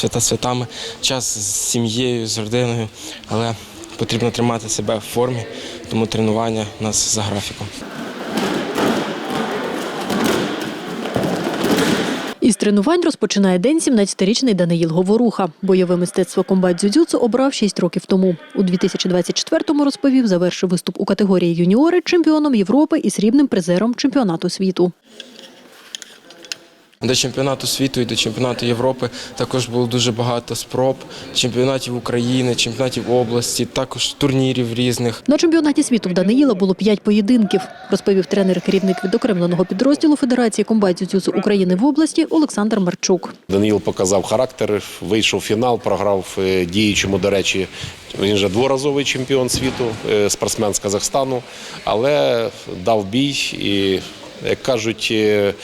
свята святами, час з сім'єю, з родиною, але потрібно тримати себе в формі, тому тренування у нас за графіком. Із тренувань розпочинає день 17-річний Даниїл Говоруха. Бойове мистецтво комбат дзюдзюцу обрав 6 років тому. У 2024-му, розповів, завершив виступ у категорії юніори чемпіоном Європи і срібним призером чемпіонату світу. До чемпіонату світу і до чемпіонату Європи також було дуже багато спроб, чемпіонатів України, чемпіонатів області, також турнірів різних. На чемпіонаті світу в Даниїла було 5 поєдинків, розповів тренер-керівник відокремленого підрозділу Федерації комбат дзюдзюцу України в області Олександр Марчук. Даниїл показав характер, вийшов в фінал, програв е, діючому, до речі, він же дворазовий чемпіон світу, е, спортсмен з Казахстану, але дав бій і, як кажуть, е,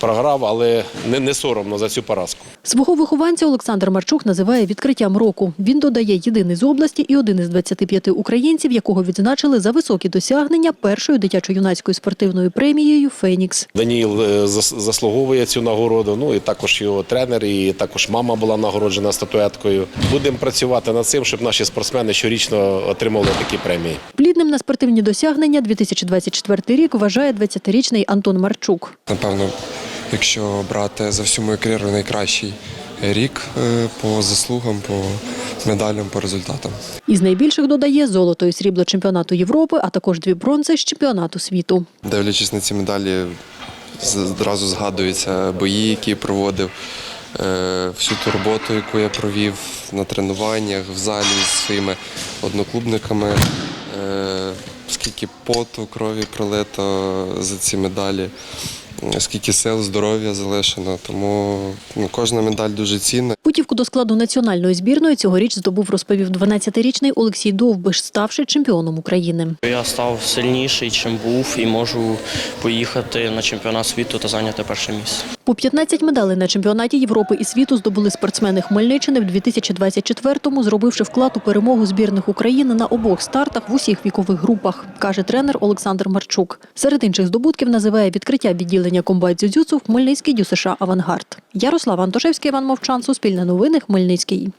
програв, але не, не соромно за цю поразку. Свого вихованця Олександр Марчук називає відкриттям року. Він додає єдиний з області і один із 25 українців, якого відзначили за високі досягнення першою дитячо-юнацькою спортивною премією Фенікс. Даніїл е, заслуговує цю нагороду. Ну і також його тренер, і також мама була нагороджена статуеткою. Будемо працювати над цим, щоб наші спортсмени щорічно отримували такі премії. Плідним на спортивні досягнення 2024 рік вважає 20-річний Антон Марчук. Напевно, якщо брати за всю мою кар'єру найкращий рік е, по заслугам, по медалям, по результатам. Із найбільших додає золото і срібло чемпіонату Європи, а також дві бронзи з чемпіонату світу. Дивлячись на ці медалі, з- одразу згадуються бої, які проводив, е, всю ту роботу, яку я провів на тренуваннях, в залі зі своїми одноклубниками. Е, Скільки поту, крові пролито за ці медалі, скільки сил, здоров'я залишено. Тому ну, кожна медаль дуже цінна. Путівку до складу національної збірної цьогоріч здобув, розповів 12-річний Олексій Довбиш, ставши чемпіоном України. Я став сильніший, чим був, і можу поїхати на чемпіонат світу та зайняти перше місце. По 15 медалей на чемпіонаті Європи і світу здобули спортсмени Хмельниччини в 2024-му, зробивши вклад у перемогу збірних України на обох стартах в усіх вікових групах, каже тренер Олександр Марчук. Серед інших здобутків називає відкриття відділення комбат дзюдзюцу в Хмельницькій ДЮСШ «Авангард». Ярослав Антошевський, Іван Мовчан, Суспільне новини, Хмельницький.